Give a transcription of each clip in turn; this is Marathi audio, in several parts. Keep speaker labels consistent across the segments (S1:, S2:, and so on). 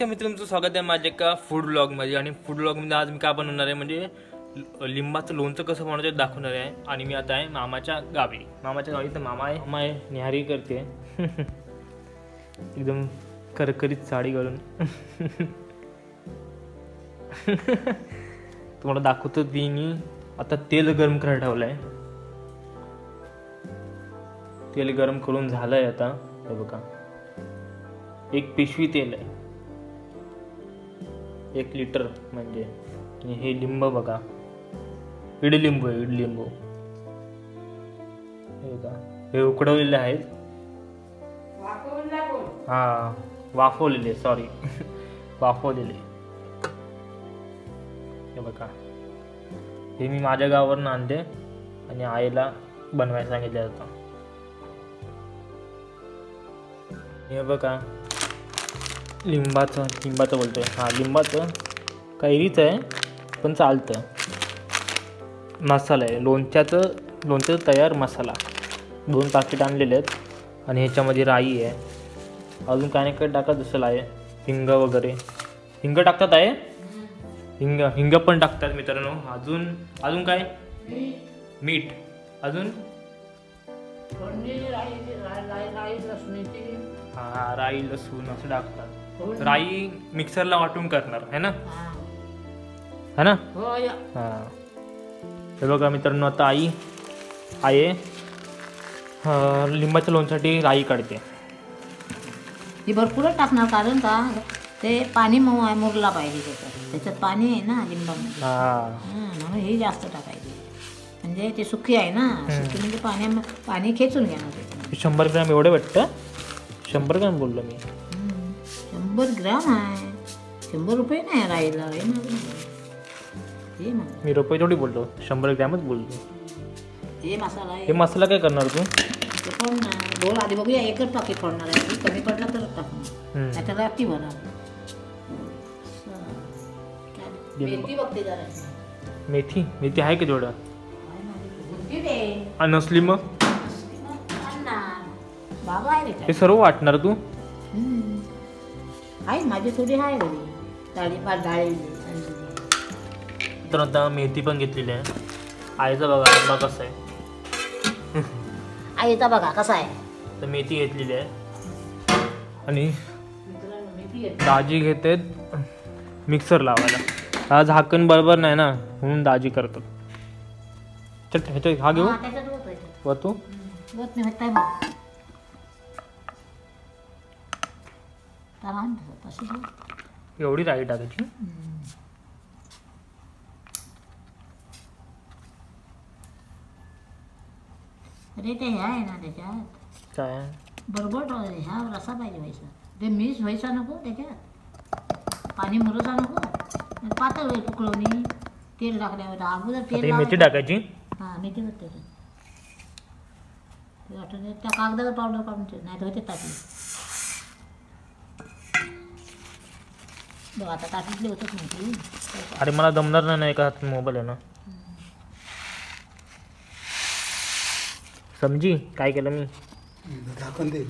S1: नमस्कार तुमचं स्वागत आहे माझ्या एका फूड ब्लॉगमध्ये आणि फूड ब्लॉगमध्ये आज मी काय बनवणार आहे म्हणजे लिंबाचं लोणचं कसं बनवतं दाखवणार आहे. आणि मी आता आहे मामाच्या गावी. मामाच्या गावी तर मामा आहे. मामा आहे निहारी करते. एकदम करकरीत साडी घालून. तुम्हाला दाखवतो ती मी. आता तेल गरम करायला ठेवलं आहे तेल गरम करून झालं आहे आता. हे बघा. एक पिशवी तेल आहे. एक लिटर म्हणजे. आणि हे लिंब बघा. इडलिंबू आहे इडलिंबू हे बघा. हे उकडवलेले आहेत. हा वाफवलेले सॉरी वाफवलेले. हे बघा. हे मी माझ्या गावावरून आणले आणि आईला बनवायला सांगितले आता हे बघा. लिंबाचं लिंबाचं बोलतोय. हां लिंबाचं कैरीचं आहे पण चालतं. मसाला आहे. लोणच्याचं लोणच्याचं तयार मसाला. दोन पाकिट आणलेले आहेत आणि ह्याच्यामध्ये राई आहे. अजून काय नाही काय टाकत असेल आहे. हिंग वगैरे. हिंग टाकतात आहे? हिंग हिंग पण टाकतात मित्रांनो. अजून अजून काय? मीठ. अजून? हा राई लसूण असं टाकतात. राई मिक्सरला वाटून करणार है ना? है. ना? हा हे. बघा मित्रांनो आता आई आहे. लिंबाच्या लोणसाठी राई काढते.
S2: ही भरपूरच टाकणार कारण का ते पाणी मऊ आहे मुरला पाहिजे त्याच्यात. त्याच्यात पाणी आहे ना लिंबामध्ये.
S1: हा.
S2: हां, म्हणून ही जास्त टाकायची. म्हणजे ते सुखी आहे ना सुखी म्हणजे पाण्या पाणी खेचून घेणार. त्याच्यामध्ये.
S1: हे शंभर ग्रॅम एवढे वाटतं? शंभर ग्रॅम बोललो मी.
S2: शंभर ग्राम आहे. शंभर रुपये नाही राहिला हे महाग नाही. हे.
S1: मी रुपये थोडी बोललो. शंभर ग्रॅमच बोललो.
S2: हे मसाला
S1: हे
S2: आहे
S1: मसाला काय करणार तू?
S2: ते दोन आधी बघूया. एकच पाकिट फोडणार आहे. कमी पडला तर टाकणार
S1: हम्म.
S2: नाही तर रात्री भरणार मेथी बघते जरा.
S1: मेथी? मेथी आहे का तेवढं?
S2: दे.
S1: आणि नसली मग?
S2: आणणार. बाबा आहे रे
S1: हे सर्व वाटणार तू?
S2: हम्म. आहे माझी थोडी आहे घरी. डाळी
S1: तर आता मेथी पण घेतलेली आहे. आईचा बघा आंबा कसा आहे.
S2: आईचा बघा कसा आहे.
S1: तर मेथी घेतलेली आहे. आणि. दाजी घेते मिक्सर लावायला. हा झाकण बरोबर नाही ना म्हणून दाजी करतात. चल ह्याच्या हा घेऊ. व तू?
S2: तसं, तशी.
S1: एवढी राई टाकायची.
S2: अरे ते हे आहे ना त्याच्यात.
S1: काय?
S2: बरोबर ह्या रसा पाहिजे व्हायचा ते मीच व्हायचा नको त्याच्यात. पाणी मुरसा नको. पातळ होईल उकळवणी. तेल टाकल्यावर अगोदर तेल
S1: मेथी. टाकायची?
S2: हां मेथी होते त्याच्यात त्या कागदावर पावडर काढून नाही तर होते टाकली बघ आता टाकीतली होतच नाही ती
S1: अरे मला जमणार नाही ना एका हातात मोबाईल आहे ना. समजी काय केलं मी?
S3: झाकण दे.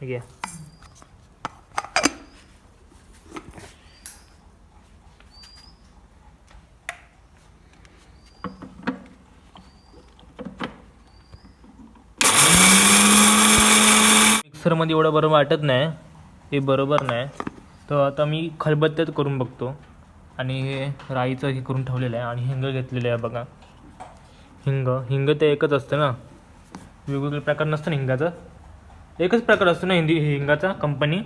S1: हे घ्या. मिक्सरमध्ये एवढं बरोबर वाटत नाही. हे बरोबर नाही. तर आता मी खलबत्त्यात करून बघतो. आणि हे राईचं हे करून ठेवलेलं आहे आणि हिंग घेतलेलं आहे बघा. हिंग हिंग ते एकच असतं ना. वेगवेगळे प्रकार नसतं ना हिंगाचं? एकच प्रकार असतो ना हिंदी हिंगाचा कंपनी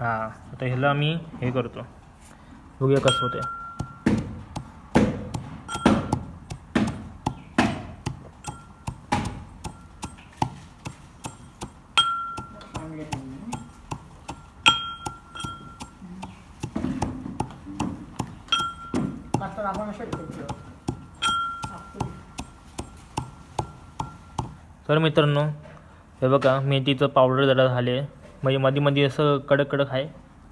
S1: हां आता ह्याला मी हे करतो. बघूया कसं होतं तर मित्रांनो हे बघा मेथीचं पावडर जरा झाले. म्हणजे मध्ये मध्ये असं कडक कडक आहे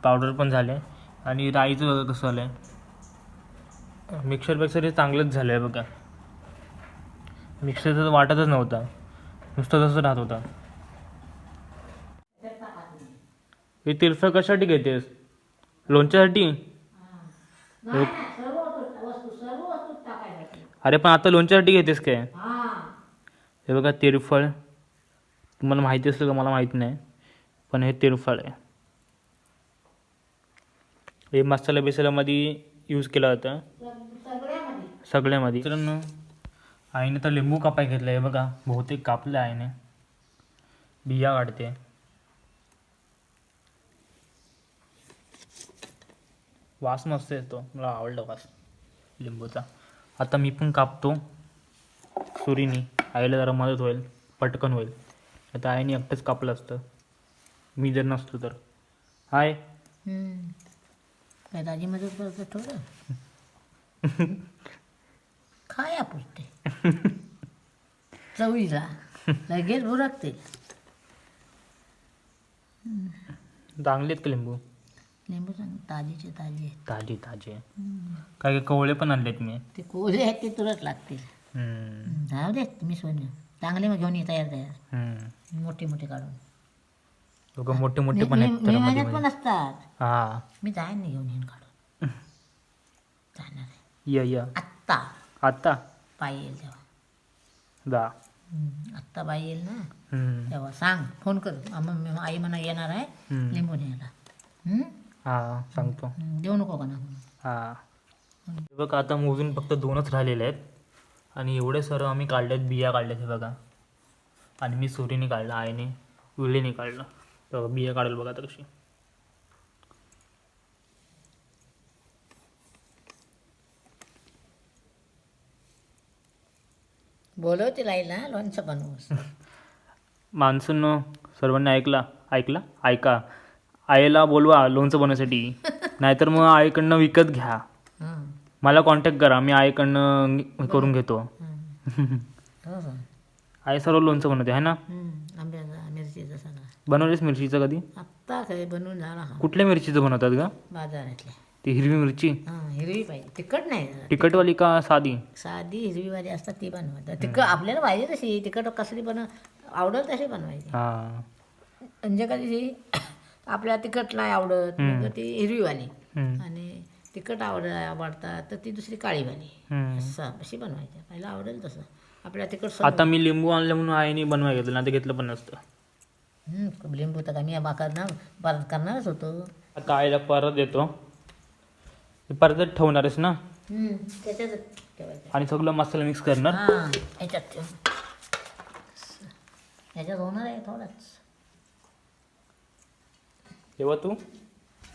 S1: पावडर पण झाले. आणि राईचं बघा कसं झालं आहे मिक्सरपेक्षा हे चांगलंच झालं आहे बघा. मिक्सरचं वाटतच नव्हता. नुसतं तसं राहत होता. हे तिरफळ कशासाठी घेतेस? लोणच्यासाठी? अरे पण आता लोणच्यासाठी घेतेस काय?
S2: हे
S1: बघा तिरफळ. तुम्हाला माहिती असेल का? मला माहिती नाही. पण हे तिरफळ आहे. हे मसाला बिसाल्यामध्ये यूज केला जातं.
S2: सगळ्यामध्ये.
S1: मित्रांनो आईने तर लिंबू कापाय घेतलं आहे बघा बहुतेक कापलं आईने. बिया काढते वास मस्त येतो. मला आवडला वास लिंबूचा. आता मी पण कापतो सुरीनी. आईला जरा मदत होईल पटकन होईल. आता आईने एकटंच कापलं असतं. मी जर नसतो तर. हाय.
S2: हम्म. काय दाजी मदत करते थोडं? खाया पुरते? चवीला. लगेच भुरकते
S1: चांगले आहेत का लिंबू?
S2: लिंबू सांग ताजीचे ताजे.
S1: ताजे ताजे. काय काय कवळे पण आणलेत मी.
S2: ते कोरे आहेत ते तुरंत लागतील.
S1: हम्म.
S2: जाऊ देत मी सोन चांगले मग घेऊन ये तयार तयार.
S1: हम्म.
S2: मोठे मोठे काढून.
S1: दोघं मोठे मोठे पण आहेत
S2: मी
S1: तर मध्ये
S2: महिन्यात पण
S1: मध्ये.
S2: असतात.
S1: हा.
S2: मी जाईन नाही घेऊन येईन काढून. जाणार आहे.
S1: या या.
S2: आत्ता.
S1: आता
S2: पाय येईल तेव्हा.
S1: जा
S2: हम्म. आत्ता बाई येईल ना?
S1: हम्म.
S2: तेव्हा सांग फोन कर. मी- आई म्हणा येणार आहे
S1: हम्म.
S2: लिंबू न्यायला हम्म?
S1: हा सांगतो.
S2: हम्म, देऊ नको का ना
S1: हा हे. बघा आता मोजून फक्त दोनच राहिलेले आहेत. आणि एवढे सर्व आम्ही काढलेत बिया काढल्यात हे बघा. आणि मी सुरीने काढलं आईने विळीने काढलं. तर बिया काढेल बघा आता कशी.
S2: बोलवते आईला लोणचं बनवूस
S1: माणसांनो सर्वांनी ऐकला ऐकला? ऐका. आईला बोलवा लोणचं बनवण्यासाठी. नाहीतर मग आईकडनं विकत घ्या. मला कॉन्टॅक्ट करा मी आईकडनं करून घेतो.
S2: हं.
S1: आई सर्व लोणचं बनवते आहे ना?
S2: मिरचीचा सगळा.
S1: बनवलेस मिरचीचं कधी?
S2: आत्ता काय बनवून झाला
S1: कुठल्या मिरचीचं बनवतात का
S2: बाजारातले
S1: ती हिरवी मिरची?
S2: हां हिरवी पाहिजे. तिखट नाही.
S1: तिखटवाली का साधी?
S2: साधी हिरवीवाली असतात ती बनवतात. तिखट आपल्याला पाहिजे तशी. तिखट कसली बनव आवडत तशी बनवायची. म्हणजे कधी आपल्याला तिखट नाही आवडत ती हिरवीवाली. आणि तिखट आवड आवडतात तर ती दुसरी काळीवाली
S1: हम्म.
S2: असं अशी बनवायची. पहिला आवडेल तसं. आपल्याला तिखट
S1: आता मी लिंबू आणलं म्हणून आईने बनवाय घेतलं ना ते घेतलं पण नसतं.
S2: हं, लिंबू तर का मी बा करणार परत करणारच होतो.
S1: आता आईला परत देतो. परत ठेवणारच ना?
S2: त्याच्यात ठेवायचं.
S1: आणि सगळं मसाला मिक्स करणार?
S2: हां ह्याच्यात ठेव. ह्याच्यात होणार आहे थोडंच.
S1: तेव्हा तू.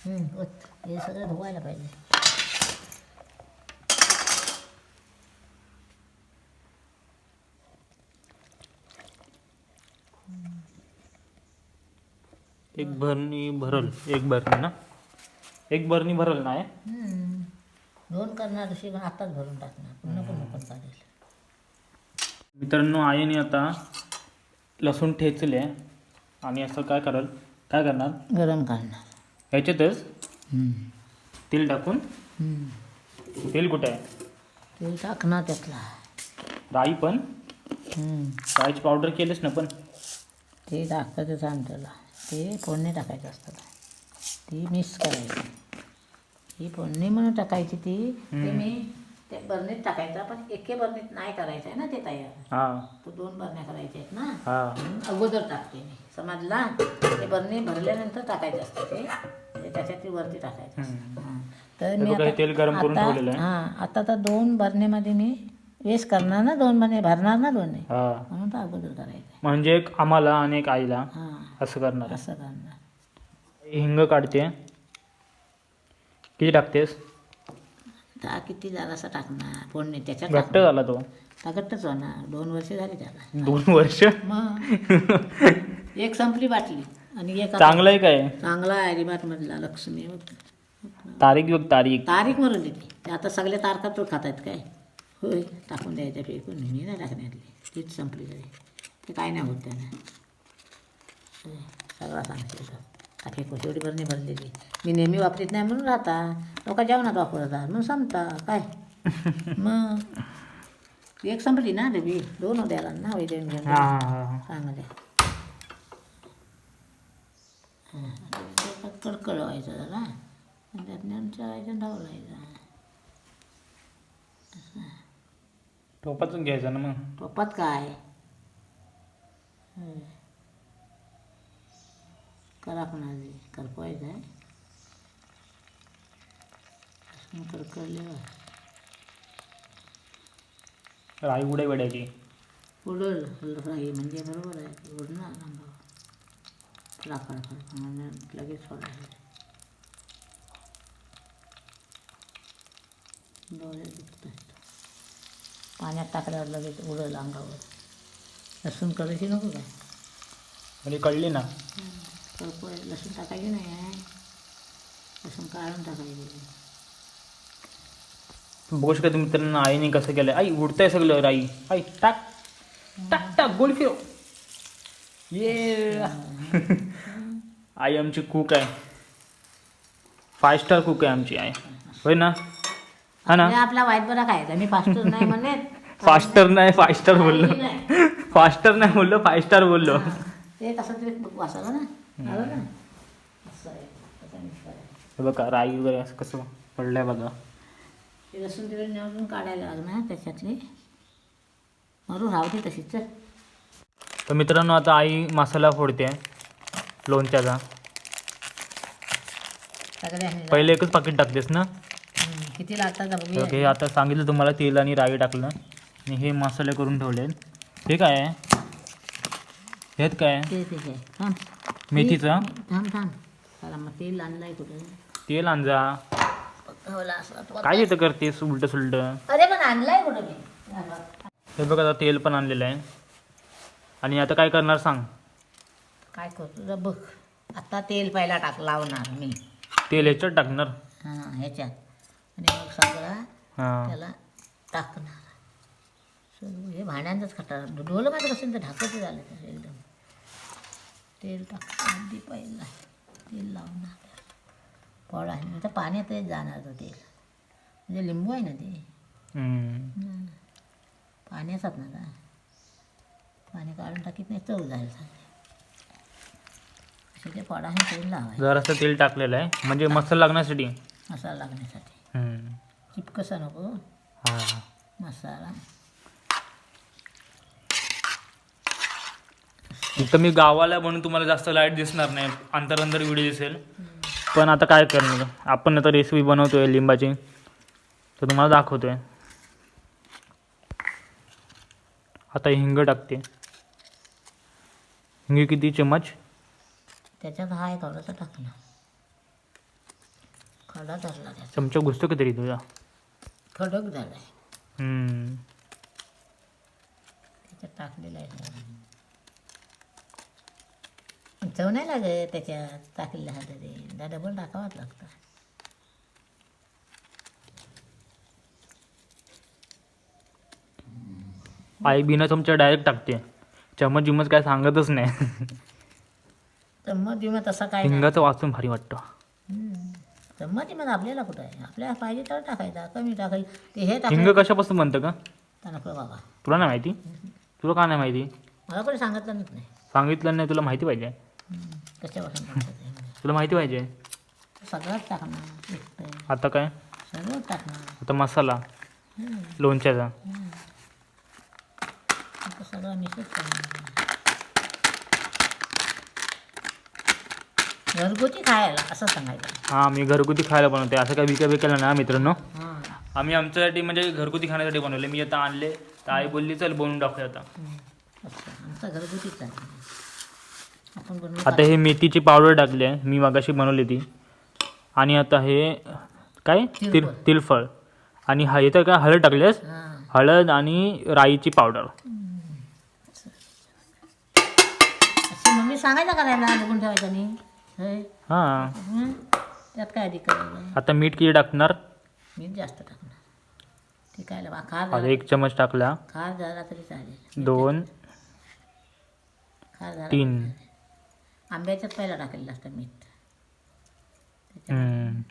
S2: हे सगळं धुवायला पाहिजे.
S1: एक भरणी भरल एक भरणी ना? एक भरणी भरल ना हे?
S2: दोन करणार अशी पण आताच भरून टाकणार. पुन्हा पुन्हा पण काढेल
S1: मित्रांनो आईने आता लसूण ठेचले आणि असं काय करल? काय करणार?
S2: गरम काढणार
S1: ह्याच्यातच. तेल टाकून. तेल कुठे आहे?
S2: ते टाकणार त्यातला.
S1: राई पण. राईची पावडर केलीस ना पण?
S2: ते टाकायचं आम त्याला. ते फोडणी टाकायचं असतं ती मिक्स करायची. ही फोडणी म्हणून टाकायची ती ते मी ते बरणीत टाकायचं. पण एके बरणीत नाही करायचं आहे ना ते तयार.
S1: हां.
S2: तो दोन बरण्या करायच्या आहेत ना?
S1: हां.
S2: अगोदर टाकते मी. समजला? ते बरणी भरल्यानंतर टाकायचं असतं ते. ते त्याच्यात ती वरती टाकायचं. तर मी
S1: हे तेल गरम करून
S2: आता-
S1: ठेवलेलं आहे.
S2: हां आता तर दोन बरणीमध्ये मी वेस्ट करणार ना दोन बरणे भरणार ना दोन्ही?
S1: हां.
S2: म्हणून तर अगोदर करायचं
S1: म्हणजे एक आम्हाला आणि एक आईला
S2: हां.
S1: असं करणार.
S2: असं करणार.
S1: हिंग काढते. किती टाकतेस?
S2: दहा किती जरासा टाकणार? फोडणी त्याच्यात
S1: घट्ट. झाला तो.
S2: घट्टच होणार. दोन वर्ष झाली त्याला.
S1: दोन वर्ष?
S2: मग. एक संपली बाटली आणि एक आता-
S1: चांगलं आहे काय?
S2: चांगला आहे अरिबात मधला लक्ष्मी.
S1: तारीख बघ तारीख.
S2: तारीख मरून देते ते आता सगळ्या तारखा तो खात आहेत काय? होय टाकून द्यायच्या फेकून मी नाही टाकण्यातली तीच संपली तरी ते काय नाही होत त्यानं होय, सगळा सांगते तो का फेकू शेवटी भरणी भरलेली मी नेहमी वापरीत नाही म्हणून राहता लोक जेवणात वापरतात म्हणून संपता काय मग एक संपली ना डबी दोन द्यायला ना वैद्य घेऊन
S1: हां हां हां
S2: चांगले हां, आता कडकडवायचा जरा आणि त्यातनं चढायचा ढवलायचा
S1: टोपातून घ्यायचा ना मग.
S2: टोपात काय. करा कोणाची करपवायचं आहे. असं कडकडले
S1: राई उड्या वेड्याची
S2: उडल राही म्हणजे बरोबर आहे. उडणार लाकड म्हणजे लगेच सोडायचं. डोळे दुखत पाण्यात टाकल्यावर लगेच उडल अंगावर. लसूण करायची नको काय
S1: म्हणजे कळली ना?
S2: लसूण टाकायची नाही आहे. लसूण काढून टाकायची.
S1: बघू शकता तुम्ही मित्रांनो आईने कसं केलं आई उडतंय सगळं राई. आई टाक. टाक टाक गोल फिरव. ये. आई आमची कुक आहे. फाय स्टार कुक आहे आमची आई. होय ना? हा ना?
S2: आपला वाईट बरा काय? मी पास्टर नाही म्हणले.
S1: फास्टर नाही फाय स्टार बोललो
S2: नाही.
S1: फास्टर नाही बोललो फाय स्टार बोललो.
S2: ते कसं तरी वाचायला ना. आलं ना? असं आहे. असं mix करायचं.
S1: हे बघा राई वगैरे असं कसं पडलंय बघा.
S2: ते लसूण तिकडे निवडून काढायला लागणार त्याच्यातली. मरून राहते तशीच चल.
S1: तर मित्रांनो आता आई मसाला फोडते. लोणच्याचा.
S2: सगळे
S1: पहिले एकच पाकिट टाकतेस ना?
S2: किती लागतात बघूया
S1: हे आता सांगितलं तुम्हाला तेल आणि राई टाकलं. आणि हे मसाले करून ठेवले हे काय आहे? हेत काय आहे?
S2: ते ते ते. थांब.
S1: मेथीचं?
S2: थांब थांब. चला मग तेल आणलंय कुठे?
S1: तेल आणजा.
S2: असं.
S1: काय येतं करतेस? उलट सुलट.
S2: अरे पण आणलाय कुठं मी?
S1: हे बघ आता तेल पण आणलेलं आहे. आणि आता काय करणार सांग?
S2: काय करतो जरा बघ. आता तेल पहिला टाक लावणार मी.
S1: तेल ह्याच्यात टाकणार?
S2: हां ह्याच्यात. आणि मग सगळा
S1: हां.
S2: त्याला टाकणार. सर्व हे भांड्यांचंच खटार. ढोलं माझं कसं तर ढाकत झालं त्याचं एकदम. तेल टाक अगदी पहिला तेल लावणार. पड आहे. नाही तर पाण्यातच जाणार तो तेल. म्हणजे लिंबू आहे ना ते.
S1: हम्म.
S2: पाण्याचाच ना का पाणी काढून टाकीत नाही चव जायला सांगते असे ते पडाने तेल लावायचं.
S1: जरासं तेल टाकलेलं आहे. म्हणजे मसाला लागण्यासाठी.
S2: मसाला लागण्यासाठी. चिपकसा नको
S1: हां
S2: मसाला
S1: इथं मी गावाला म्हणून तुम्हाला जास्त लाइट दिसणार नाही. अंतर अंतर व्हिडिओ दिसेल. पण आता काय करणार? आपण आता रेसिपी बनवतोय लिंबाची. तर तुम्हाला दाखवतोय. आता हिंग टाकते. हिंग किती? चमच
S2: त्याच्यात हा आहे थोडासा टाकला खडा धरला त्याचा.
S1: चमचा घुसतो की तरी तुझा?
S2: खडक झालाय.
S1: हम्म.
S2: त्याच्यात टाकलेला आहे. चव नाही लागत त्याच्यात. टाकलेलं हा तरी डबल टाकावाच लागतं.
S1: आई बिना चमचा डायरेक्ट टाकते. चमच बिमच काय सांगतच नाही.
S2: चम्मच बिमत तसा काय नाही.
S1: हिंगाचं वाचून भारी वाटतं.
S2: चम्मच बिमत आपल्याला कुठं आहे? आपल्याला पाहिजे तर टाकायचा कमी टाकायचं ते हे
S1: हिंग
S2: टाकायचं
S1: कशापासून बनतं का
S2: नको बाबा.
S1: तुला नाही माहिती? तुला का नाही माहिती?
S2: मला कोणी सांगितलं नाही.
S1: सांगितलं नाही तुला माहिती पाहिजे.
S2: हम्म. कशापासून.
S1: तुला माहिती पाहिजे.
S2: सगळंच टाकणार एकटं.
S1: आता काय?
S2: सगळंच टाकणार.
S1: आता मसाला. लोणच्याचा.
S2: सगळं करणार घरगुती खायला असं सांगायचं.
S1: हां मी घरगुती खायला बनवते. असं काय विका विकायला ना मित्रांनो?
S2: हां.
S1: आम्ही आमच्यासाठी म्हणजे घरगुती खाण्यासाठी बनवले. मी आता आणले. तर आई बोलली चल बनवून टाकूया आता.
S2: अच्छा आमचा घरगुतीच आहे. आपण बनवू
S1: आता हे मेथीची पावडर टाकली आहे. मी मागाशी बनवली ती. आणि आता हे काय? तिल
S2: तिळफळ.
S1: तिलफळ आणि हा येतं का हळद टाकलीस
S2: हां.
S1: हळद आणि राईची पावडर.
S2: असं मम्मी सांगायचं करायला बघून ठेवायचं नाही होय?
S1: हां.
S2: हं? त्यात काय अधिक करायचं
S1: आता मीठ किती टाकणार?
S2: मीठ जास्त टाकणार. ते काय बा खार
S1: आता
S2: झाला.
S1: एक चमच टाकला.
S2: खार झाला तरी चालेल.
S1: दोन.
S2: खार झाला
S1: तीन.
S2: आंब्याच्यात पहिला टाकलेलं असतं मीठ.
S1: हम्म.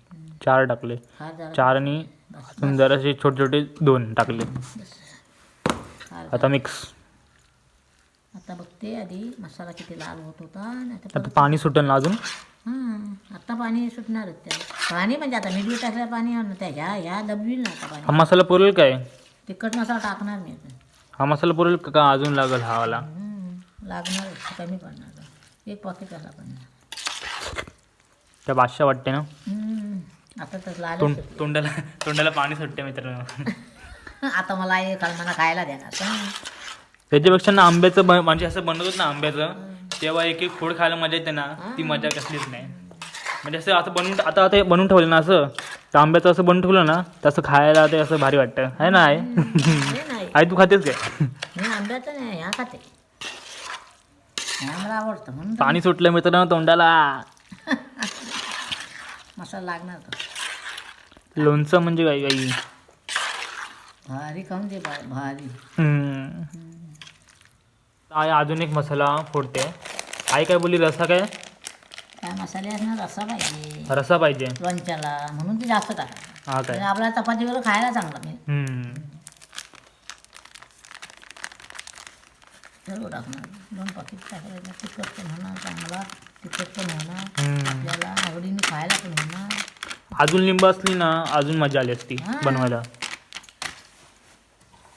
S1: चार टाकले.
S2: खार झाला
S1: चार आणि अजून जरासे छोटे छोटे दोन टाकले.
S2: खार
S1: आता मिक्स
S2: आता बघते आधी मसाला किती लाल होत होता आणि आता
S1: आता पाणी सुटेल ना अजून?
S2: हां आता पाणी सुटणारच त्याला. पाणी म्हणजे आता मीठ टाकलं पाणी आणलं त्या ह्या ह्या दबवील ना आता पाणी.
S1: हा मसाला पुरेल काय?
S2: तिखट मसाला टाकणार मी आता.
S1: हा मसाला पुरेल का का अजून लागेल हा वाला?
S2: हम्म, लागणारच कमी पडणार एक पॉकेट आला पण.
S1: त्या बादशा वाटते ना?
S2: हम्म, आता तर लाल
S1: तोंड तोंडाला तोंडाला पाणी सुटते मित्रांनो.
S2: आता मला हे काल मला खायला देणार.
S1: त्याच्यापेक्षा ना आंब्याचं ब- म्हणजे असं बनवतात ना आंब्याचं तेव्हा एक एक फोड खायला मजा येते ना ती मजा कसलीच नाही. म्हणजे असं आता बनवून आता आता हे बनवून ठेवलं ना असं तर आंब्याचं असं बनवून ठेवलं ना तसं खायला ते असं भारी वाटतं. आहे ना आहे
S2: हे नाही.
S1: आई तू खातेस काय?
S2: मी आंब्याचं नाही ह्या खाते. ह्या मला आवडतं म्हणून तर
S1: पाणी सुटलं मित्रांनो तोंडाला.
S2: मसाला लागणार तो
S1: लोणचं म्हणजे काय काही
S2: भारी खाऊन दे बा- भारी.
S1: आई अजून एक मसाला फोडते. आई काय बोलली रसा काय?
S2: काय रस्सा पाहिजे.
S1: रसा पाहिजे.
S2: लोणच्याला म्हणून ते जास्त टाका
S1: हा काय?
S2: आपल्याला चपाती बरोबर खायला चांगला मी
S1: हम्म.
S2: सर्व टाकणार दोन पाकिट टाकायला तिखट पण होणार चांगला. तिखट पण होणार.
S1: हम्म.
S2: आपल्याला आवडीने खायला पण होणार.
S1: अजून लिंब असली ना अजून मजा आली असती. बनवायला.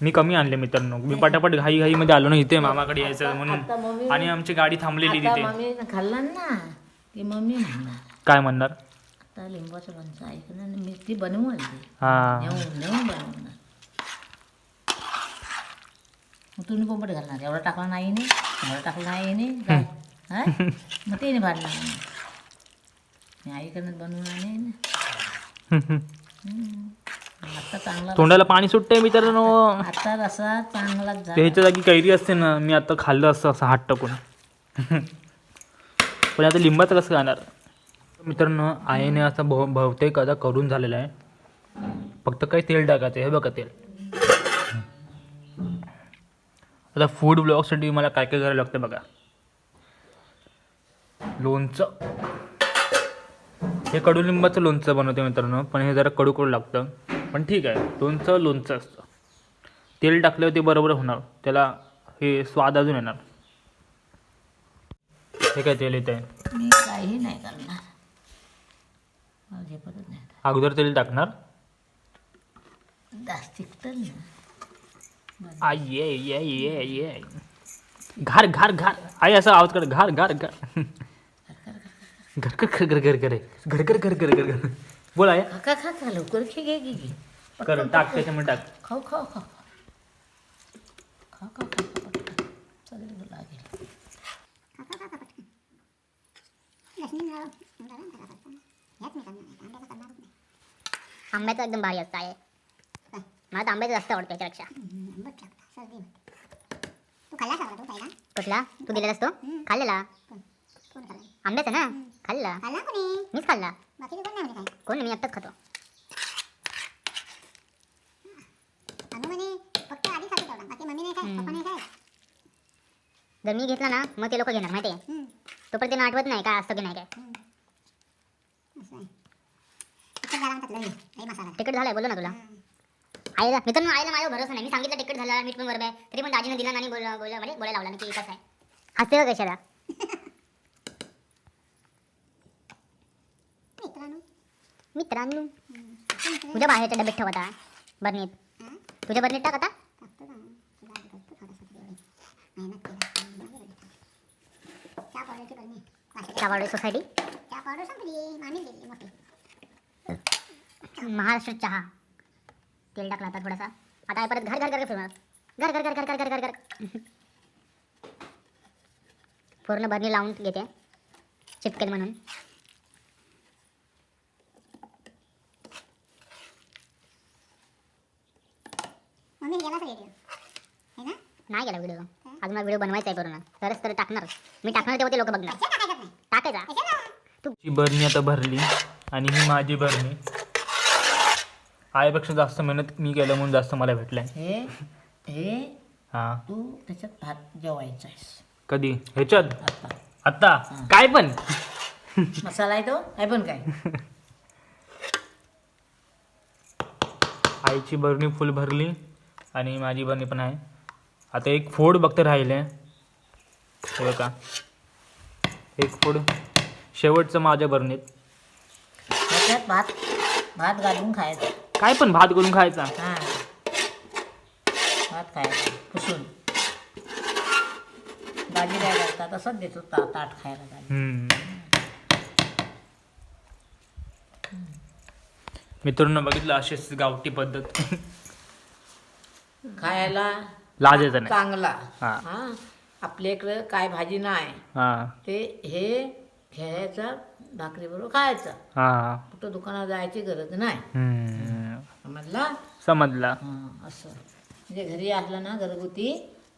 S1: मी कमी आणले मित्रांनो. मी पटापट घाई घाईमध्ये आलो ना इथे मामाकडे यायचं म्हणून. आणि आमची गाडी थांबलेली तिथे.
S2: खाल्ला ना. की मम्मी म्हणणार.
S1: काय म्हणणार?
S2: आता लिंबाचं लोणचं आणि मी ती बनवू
S1: हा.
S2: नेऊन बनवणार. मग तुम्ही पोपट घालणार. एवढा टाकला नाही ने. एवढा टाकला नाही ने. काय हा? मग ते नाही भाडणार मी आईकडनं बनवून आणेन. हम्म. आता चांगला
S1: तोंडाला पाणी सुटतंय मित्रांनो.
S2: आता रसा
S1: त्याच्या जागी कैरी असते ना मी आता खाल्लं असतं असं हात टाकून. पण आता लिंबाचं कसं खाणार. मित्रांनो आईने असं बहु बहुतेक आता करून झालेलं आहे. फक्त काही तेल टाकायचं हे बघा तेल. आता फूड ब्लॉगसाठी मला काय काय करायला लागतं बघा. लोणचं. हे कडुलिंबाचं लोणचं बनवते मित्रांनो पण हे जरा कडू कडू लागतं. पण ठीक आहे. लोणचं लोणचं असतं. तेल टाकल्यावर ते बरोबर होणार. त्याला हे स्वाद अजून येणार. हे काय तेल येत आहे
S2: मी काही नाही करणार. नाही.
S1: अगोदर तेल टाकणार?
S2: जास्त ना.
S1: ये ये ये ये. घार घार घार. आई असं आवाज कर. घार घार घार. घर कर घर घर घर घर घर घर घर घर घर घर बोल आहे
S2: खा खा खा खा लवकर खे घे घे घे
S1: कर टाक त्याच्यामध्ये टाक.
S2: खाऊ खाऊ खाऊ. खाऊ खाऊ खाऊ खाऊ पटकन. सगळं लागेल.
S3: आंब्याचं एकदम भारी असतं आहे. मला तर आंब्याचं जास्त आवडतं याच्यापेक्षा. कुठला? तू दिलेलास तो खाल्लेला? आंब्याचा ना? खाल्ला मीच खाल्ला. कोण नाही, मी आत्ताच खातो. जर मी घेतला ना मग ते लोक घेणार माहिती आहे तोपर्यंत त्यांना आठवत नाही काय? असतं की नाही काय तिकीट झालंय बोललो ना तुला. आईला मित्रांनो आईला माझा भरोसा नाही. मी सांगितलं तिकीट झालं मीठ पण बरोबर आहे. तरी पण दाजीने दिला नाही बोल बोल म्हणजे बोलायला लावला की कसं आहे. हसते का कशाला मित्रांनो. तुझ्या बाहेरच्या डब्यात ठेव आता बरणीत. तुझ्या बरणीत टाक चावाडे सोसायटी? महाराष्ट्र चहा. तेल टाकला आता थोडासा. आता परत घर घर घर फिरणार घर. घर घर घर घर घर घर घर. पूर्ण बरणी लावून घेते. चिपकेल म्हणून. नाही गेला व्हिडिओ अजून मला व्हिडिओ बनवायचा आहे पूर्ण. तरच तर टाकणार. मी टाकणार तेव्हा ते लोक बघणार. टाकायचा
S1: ची बरणी आता भरली आणि ही माझी बरणी. आईपेक्षा जास्त मेहनत मी केलं म्हणून जास्त मला भेटलंय.
S2: हे हे
S1: हा.
S2: तू त्याच्यात भात जेवायचा
S1: कधी? ह्याच्यात?
S2: आता.
S1: आता? काय पण?
S2: मसाला आहे तो? आहे पण काय?
S1: आईची बरणी फुल भरली आणि माझी बरणी पण आहे. आता एक फोड बघते राहिले. हे बघा. एक फोड. शेवटचं माझ्या बरणीत.
S2: त्याच्यात भात भात घालून खायचा.
S1: काय पण भात करून खायचा.
S2: हां. भात खायचा पुसून. भाजी काय करता तसंच देतो ता ताट खायला
S1: हम्म. मित्रांनो बघितलं अशीच गावठी पद्धत.
S2: खायला
S1: लाजायचं नाही.
S2: चांगला.
S1: हा.
S2: हां. आपल्या इकडं काय भाजी नाही.
S1: हा.
S2: ते हे घ्यायचं भाकरीबरोबर खायचं.
S1: हा.
S2: कुठं दुकानात जायची गरज नाही.
S1: हम्म.
S2: समजला?
S1: समजला.
S2: हां असं. म्हणजे घरी असलं ना घरगुती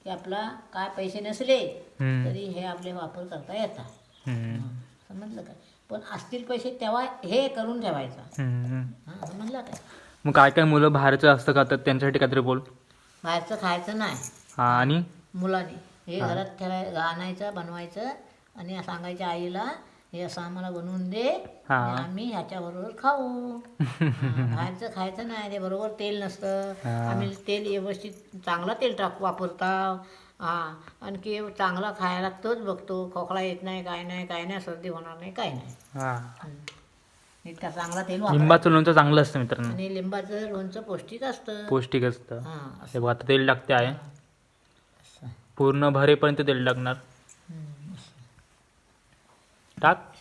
S2: की आपला काय पैसे नसले
S1: हम्म.
S2: तरी हे आपले वापर करता येतात.
S1: हम्म.
S2: समजलं काय पण असतील पैसे तेव्हा हे करून ठेवायचं.
S1: हम्म.
S2: हां समजलं काय
S1: मग काय काय मुलं बाहेरचं असतं खातात त्यांच्यासाठी काहीतरी बोल.
S2: बाहेरचं खायचं नाही.
S1: हा आणि?
S2: मुलांनी. हे घरात ठेवाय आणायचं बनवायचं आणि सांगायचं आईला हे असं आम्हाला बनवून दे
S1: हा.
S2: आणि आम्ही ह्याच्याबरोबर खाऊ. हा, बाहेरचं खायचं नाही ते बरोबर तेल नसतं. आम्ही तेल व्यवस्थित चांगला तेल टाक वापरता. हा आणखी चांगला खायला तोच बघतो. खोकला येत नाही काय नाही काय नाही सर्दी होणार नाही काय नाही.
S1: हा.
S2: इतका चांगला तेल वापर
S1: लिंबाचं लोणचं चांगलं असतं मित्रांनो.
S2: आणि लिंबाचं लोणचं पौष्टिक असतं.
S1: पौष्टिक असतं.
S2: हा असं.
S1: बघ आता तेल टाकते आहे. पूर्ण भरेपर्यंत तेल टाकणार. टाक.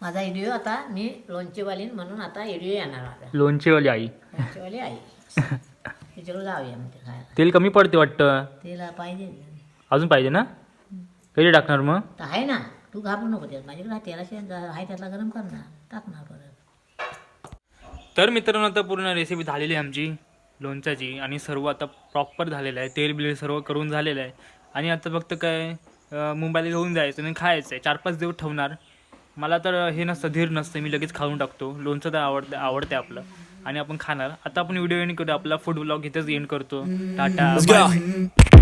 S2: माझा व्हिडिओ आता मी लोणचेवालीन म्हणून आता व्हिडिओ येणार माझा.
S1: लोणचेवाली आई.
S2: लोणचेवाली आई. तिच्याकडे जाऊया खायला.
S1: तेल कमी पडते वाटतं.
S2: तिला पाहिजे.
S1: अजून पाहिजे ना? कधी टाकणार मग?
S2: तर आहे ना. तू घाबरू नको त्यात. माझ्याकडे तेलाशी आहे त्यातला गरम करणार टाकणार परत.
S1: तर मित्रांनो आता पूर्ण रेसिपी झालेली आहे आमची लोणच्याची. आणि सर्व आता प्रॉपर झालेलं आहे. तेल बिल सर्व करून झालेलं आहे. आणि आता फक्त काय अं, मुंबईला घेऊन जायचं आणि खायचं आहे चार पाच दिवस ठेवणार. मला तर हे नसतं धीर नसतं. मी लगेच खाऊन टाकतो. लोणचं तर आवडतं आवडते आपलं. आणि आपण खाणार. आता आपण व्हिडिओ एंड करू आपला फूड ब्लॉग इथंच एंड करतो. टाटा. Bye.